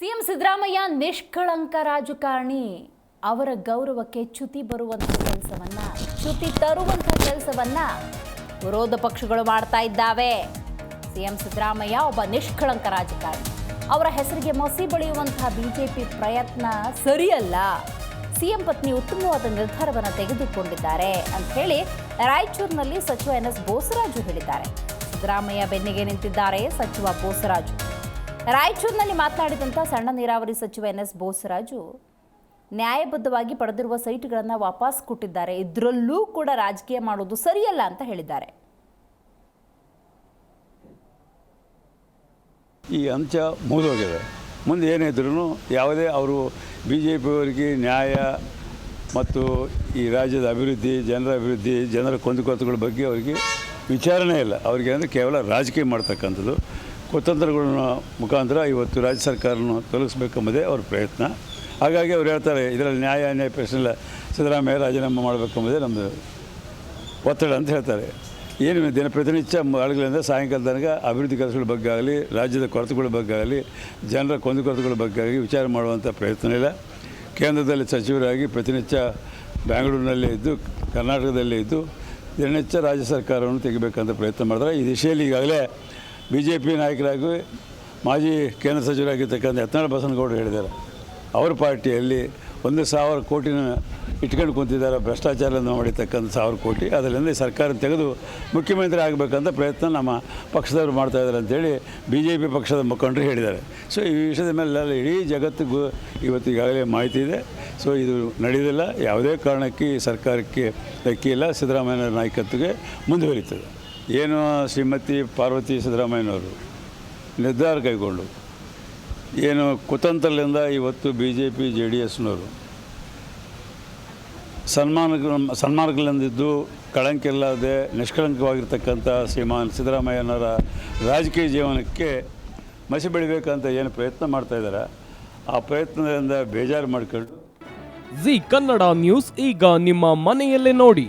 CM Siddaramaiah ನಿಷ್ಕಳಂಕ ರಾಜಕಾರಣಿ. ಅವರ ಗೌರವಕ್ಕೆ ಚ್ಯುತಿ ಬರುವಂತಹ ಕೆಲಸವನ್ನ, ಚ್ಯುತಿ ತರುವಂತಹ ಕೆಲಸವನ್ನ ವಿರೋಧ ಪಕ್ಷಗಳು ಮಾಡ್ತಾ ಇದ್ದಾವೆ. ಸಿಎಂ ಸಿದ್ದರಾಮಯ್ಯ ಒಬ್ಬ ನಿಷ್ಕಳಂಕ ರಾಜಕಾರಣಿ. ಅವರ ಹೆಸರಿಗೆ ಮಸಿ ಬಳಿಯುವಂತಹ ಬಿಜೆಪಿ ಪ್ರಯತ್ನ ಸರಿಯಲ್ಲ. ಸಿಎಂ ಪತ್ನಿ ಉತ್ತಮವಾದ ನಿರ್ಧಾರವನ್ನು ತೆಗೆದುಕೊಂಡಿದ್ದಾರೆ ಅಂತ ಹೇಳಿ ರಾಯಚೂರಿನಲ್ಲಿ ಸಚಿವ ಎನ್ ಎಸ್ ಬೋಸರಾಜು ಹೇಳಿದ್ದಾರೆ. ಸಿದ್ದರಾಮಯ್ಯ ಬೆನ್ನಿಗೆ ನಿಂತಿದ್ದಾರೆ ಸಚಿವ ಬೋಸರಾಜು. ರಾಯಚೂರಿನಲ್ಲಿ ಮಾತನಾಡಿದಂಥ ಸಣ್ಣ ನೀರಾವರಿ ಸಚಿವ ಎನ್ ಎಸ್ ಬೋಸರಾಜು, ನ್ಯಾಯಬದ್ಧವಾಗಿ ಪಡೆದಿರುವ ಸೈಟ್ಗಳನ್ನು ವಾಪಸ್ ಕೊಟ್ಟಿದ್ದಾರೆ. ಇದರಲ್ಲೂ ಕೂಡ ರಾಜಕೀಯ ಮಾಡೋದು ಸರಿಯಲ್ಲ ಅಂತ ಹೇಳಿದ್ದಾರೆ. ಈ ಅಂಶ ಮುಗಿದೋಗಿದೆ. ಮುಂದೆ ಏನಿದ್ರು ಯಾವುದೇ ಅವರು ಬಿ ಜೆ ಪಿಯವರಿಗೆ ನ್ಯಾಯ ಮತ್ತು ಈ ರಾಜ್ಯದ ಅಭಿವೃದ್ಧಿ, ಜನರ ಅಭಿವೃದ್ಧಿ, ಜನರ ಕೊಂದುಕೊರತೆಗಳ ಬಗ್ಗೆ ಅವರಿಗೆ ವಿಚಾರಣೆ ಇಲ್ಲ. ಅವ್ರಿಗೆ ಅಂದರೆ ಕೇವಲ ರಾಜಕೀಯ ಮಾಡ್ತಕ್ಕಂಥದ್ದು. ಕುತಂತ್ರಗಳನ್ನ ಮುಖಾಂತರ ಇವತ್ತು ರಾಜ್ಯ ಸರ್ಕಾರವನ್ನು ತೊಲಗಿಸ್ಬೇಕೆಂಬುದೇ ಅವ್ರ ಪ್ರಯತ್ನ. ಹಾಗಾಗಿ ಅವ್ರು ಹೇಳ್ತಾರೆ, ಇದರಲ್ಲಿ ನ್ಯಾಯ ನ್ಯಾಯ ಪ್ರಶ್ನೆ ಇಲ್ಲ ಸಿದ್ದರಾಮಯ್ಯ ರಾಜೀನಾಮೆ ಮಾಡಬೇಕೆಂಬುದೇ ನಮ್ಮದು ಒತ್ತಡ ಅಂತ ಹೇಳ್ತಾರೆ. ಏನು ದಿನ ಪ್ರತಿನಿತ್ಯ ಆಳುಗಳಿಂದ ಸಾಯಂಕಾಲ ತನಕ ಅಭಿವೃದ್ಧಿ ಕೆಲಸಗಳ ಬಗ್ಗೆ ಆಗಲಿ, ರಾಜ್ಯದ ಕೊರತೆಗಳ ಬಗ್ಗೆ ಆಗಲಿ, ಜನರ ಕೊಂದುಕೊರತೆಗಳ ಬಗ್ಗೆ ಆಗಲಿ ವಿಚಾರ ಮಾಡುವಂಥ ಪ್ರಯತ್ನ ಇಲ್ಲ. ಕೇಂದ್ರದಲ್ಲಿ ಸಚಿವರಾಗಿ ಪ್ರತಿನಿತ್ಯ ಬೆಂಗಳೂರಿನಲ್ಲೇ ಇದ್ದು, ಕರ್ನಾಟಕದಲ್ಲೇ ಇದ್ದು, ದಿನನಿತ್ಯ ರಾಜ್ಯ ಸರ್ಕಾರವನ್ನು ತೆಗಿಬೇಕಂತ ಪ್ರಯತ್ನ ಮಾಡಿದ್ರೆ ಈ ದಿಶೆಯಲ್ಲಿ ಈಗಾಗಲೇ ಬಿ ಜೆ ಪಿ ನಾಯಕರಾಗಿ ಮಾಜಿ ಕೇಂದ್ರ ಸಚಿವರಾಗಿರ್ತಕ್ಕಂಥ ಯತ್ನಾಳ್ ಬಸನಗೌಡರು ಹೇಳಿದ್ದಾರೆ. ಅವ್ರ ಪಾರ್ಟಿಯಲ್ಲಿ ಒಂದು ಸಾವಿರ ಕೋಟಿನ ಇಟ್ಕೊಂಡು ಕುಂತಿದ್ದಾರೆ ಭ್ರಷ್ಟಾಚಾರದಿಂದ ಮಾಡಿರ್ತಕ್ಕಂಥ ಸಾವಿರ ಕೋಟಿ. ಅದರಿಂದ ಸರ್ಕಾರ ತೆಗೆದು ಮುಖ್ಯಮಂತ್ರಿ ಆಗಬೇಕಂತ ಪ್ರಯತ್ನ ನಮ್ಮ ಪಕ್ಷದವರು ಮಾಡ್ತಾ ಇದ್ದಾರೆ ಅಂತೇಳಿ ಬಿ ಜೆ ಪಿ ಪಕ್ಷದ ಮುಖಂಡರು ಹೇಳಿದ್ದಾರೆ. ಸೊ ಈ ವಿಷಯದ ಮೇಲೆ ಇಡೀ ಜಗತ್ತಿಗೂ ಇವತ್ತು ಈಗಾಗಲೇ ಮಾಹಿತಿ ಇದೆ. ಸೊ ಇದು ನಡೆಯೋದಿಲ್ಲ ಯಾವುದೇ ಕಾರಣಕ್ಕೆ ಸರ್ಕಾರಕ್ಕೆ ಲೆಕ್ಕಿಲ್ಲ ಸಿದ್ದರಾಮಯ್ಯ ನಾಯಕತ್ವಕ್ಕೆ ಮುಂದುವರಿತದೆ ಏನು ಶ್ರೀಮತಿ ಪಾರ್ವತಿ ಸಿದ್ದರಾಮಯ್ಯನವರು ನಿರ್ಧಾರ ಕೈಗೊಂಡು, ಏನು ಕುತಂತ್ರದಿಂದ ಇವತ್ತು B J P J D ಎಸ್ನವರು ಸನ್ಮಾನ ಸನ್ಮಾನಗಳಿಂದಿದ್ದು ಕಳಂಕಿಲ್ಲದೆ ನಿಷ್ಕಳಂಕವಾಗಿರ್ತಕ್ಕಂಥ ಶ್ರೀಮಾನ್ ಸಿದ್ದರಾಮಯ್ಯನವರ ರಾಜಕೀಯ ಜೀವನಕ್ಕೆ ಮಸಿ ಬೆಳಿಬೇಕಂತ ಏನು ಪ್ರಯತ್ನ ಮಾಡ್ತಾ ಇದ್ದಾರೆ, ಆ ಪ್ರಯತ್ನದಿಂದ ಬೇಜಾರು ಮಾಡ್ಕೊಂಡು. ಜಿ ಕನ್ನಡ ನ್ಯೂಸ್ ಈಗ ನಿಮ್ಮ ಮನೆಯಲ್ಲೇ ನೋಡಿ.